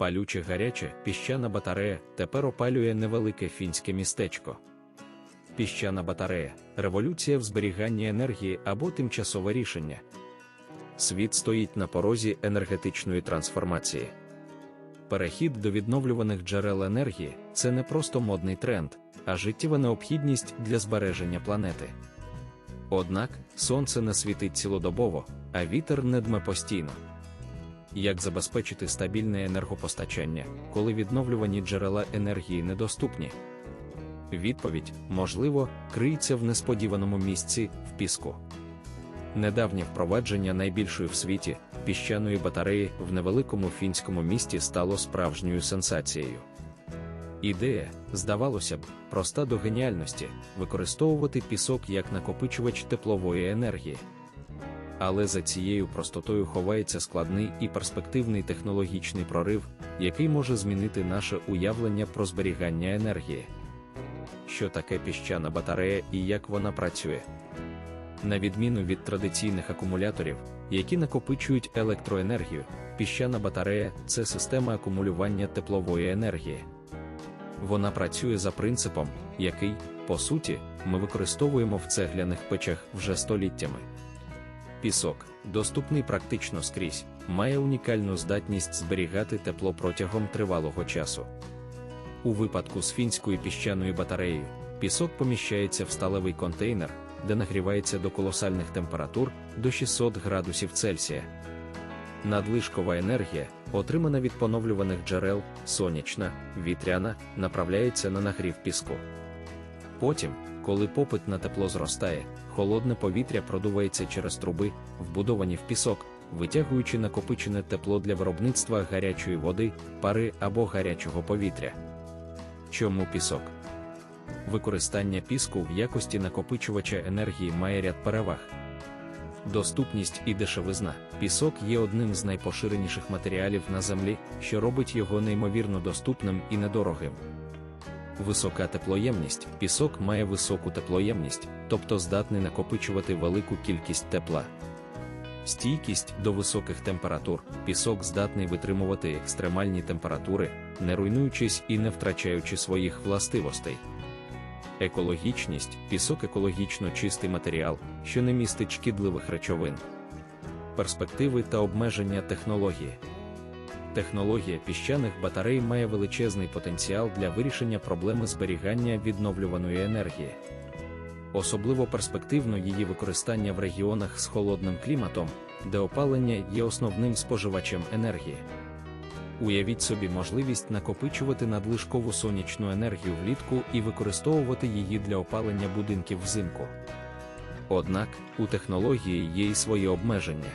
Палюче гаряче, піщана батарея тепер опалює невелике фінське містечко. Піщана батарея революція в зберіганні енергії або тимчасове рішення. Світ стоїть на порозі енергетичної трансформації. Перехід до відновлюваних джерел енергії це не просто модний тренд, а життєва необхідність для збереження планети. Однак сонце не світить цілодобово, а вітер не дме постійно. Як забезпечити стабільне енергопостачання, коли відновлювані джерела енергії недоступні? Відповідь, можливо, криється в несподіваному місці в піску. Недавнє впровадження найбільшої в світі піщаної батареї в невеликому фінському місті стало справжньою сенсацією. Ідея, здавалося б, проста до геніальності використовувати пісок як накопичувач теплової енергії. Але за цією простотою ховається складний і перспективний технологічний прорив, який може змінити наше уявлення про зберігання енергії. Що таке піщана батарея і як вона працює? На відміну від традиційних акумуляторів, які накопичують електроенергію, піщана батарея це система акумулювання теплової енергії. Вона працює за принципом, який, по суті, ми використовуємо в цегляних печах вже століттями. Пісок, доступний практично скрізь, має унікальну здатність зберігати тепло протягом тривалого часу. У випадку з фінською піщаною батареєю, пісок поміщається в сталевий контейнер, де нагрівається до колосальних температур до 600 градусів Цельсія. Надлишкова енергія, отримана від поновлюваних джерел, сонячна, вітряна, направляється на нагрів піску. Потім, коли попит на тепло зростає, холодне повітря продувається через труби, вбудовані в пісок, витягуючи накопичене тепло для виробництва гарячої води, пари або гарячого повітря. Чому пісок? Використання піску в якості накопичувача енергії має ряд переваг. Доступність і дешевизна. Пісок є одним з найпоширеніших матеріалів на землі, що робить його неймовірно доступним і недорогим. Висока теплоємність. Пісок має високу теплоємність, тобто здатний накопичувати велику кількість тепла. Стійкість до високих температур. Пісок здатний витримувати екстремальні температури, не руйнуючись і не втрачаючи своїх властивостей. Екологічність пісок екологічно чистий матеріал, що не містить шкідливих речовин. Перспективи та обмеження технології. Технологія піщаних батарей має величезний потенціал для вирішення проблеми зберігання відновлюваної енергії. Особливо перспективно її використання в регіонах з холодним кліматом, де опалення є основним споживачем енергії. Уявіть собі можливість накопичувати надлишкову сонячну енергію влітку і використовувати її для опалення будинків взимку. Однак у технології є й свої обмеження.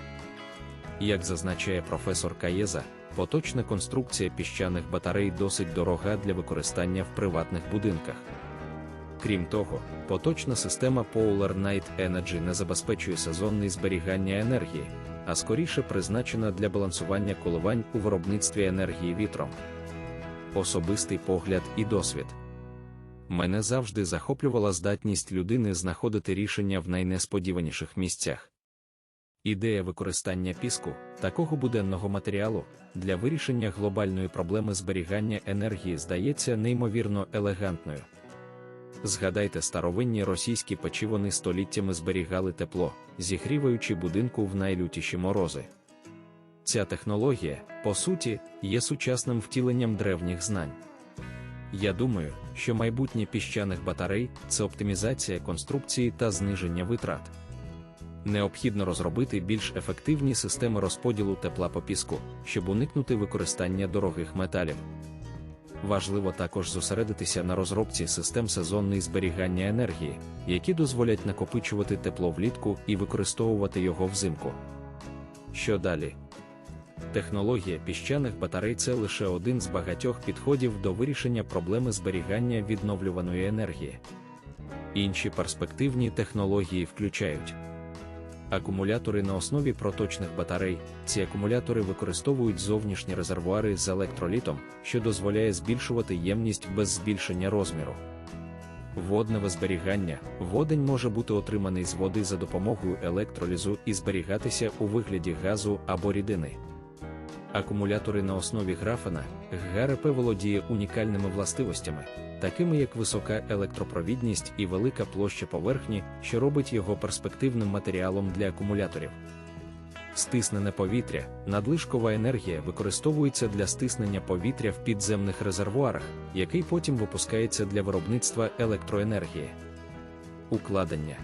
Як зазначає професор Каєза, поточна конструкція піщаних батарей досить дорога для використання в приватних будинках. Крім того, поточна система Polar Night Energy не забезпечує сезонне зберігання енергії, а скоріше призначена для балансування коливань у виробництві енергії вітром. Особистий погляд і досвід. Мене завжди захоплювала здатність людини знаходити рішення в найнесподіваніших місцях. Ідея використання піску, такого буденного матеріалу, для вирішення глобальної проблеми зберігання енергії здається неймовірно елегантною. Згадайте старовинні російські печі вони століттями зберігали тепло, зігріваючи будинку в найлютіші морози. Ця технологія, по суті, є сучасним втіленням древніх знань. Я думаю, що майбутнє піщаних батарей це оптимізація конструкції та зниження витрат. Необхідно розробити більш ефективні системи розподілу тепла по піску, щоб уникнути використання дорогих металів. Важливо також зосередитися на розробці систем сезонної зберігання енергії, які дозволять накопичувати тепло влітку і використовувати його взимку. Що далі? Технологія піщаних батарей це лише один з багатьох підходів до вирішення проблеми зберігання відновлюваної енергії. Інші перспективні технології включають акумулятори на основі проточних батарей. Ці акумулятори використовують зовнішні резервуари з електролітом, що дозволяє збільшувати ємність без збільшення розміру. Водневе зберігання. Водень може бути отриманий з води за допомогою електролізу і зберігатися у вигляді газу або рідини. Акумулятори на основі графена ГРП володіє унікальними властивостями, такими як висока електропровідність і велика площа поверхні, що робить його перспективним матеріалом для акумуляторів. Стиснене повітря, надлишкова енергія використовується для стиснення повітря в підземних резервуарах, який потім випускається для виробництва електроенергії. Укладення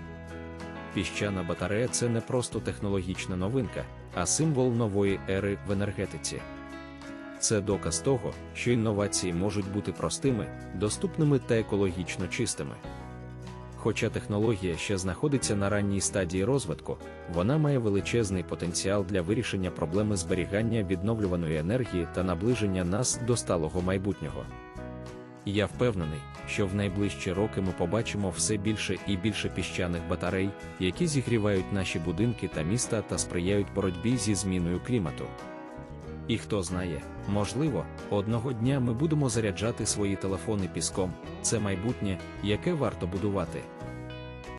Піщана батарея це не просто технологічна новинка, а символ нової ери в енергетиці. Це доказ того, що інновації можуть бути простими, доступними та екологічно чистими. Хоча технологія ще знаходиться на ранній стадії розвитку, вона має величезний потенціал для вирішення проблеми зберігання відновлюваної енергії та наближення нас до сталого майбутнього. Я впевнений, що в найближчі роки ми побачимо все більше і більше піщаних батарей, які зігрівають наші будинки та міста та сприяють боротьбі зі зміною клімату. І хто знає, можливо, одного дня ми будемо заряджати свої телефони піском, це майбутнє, яке варто будувати.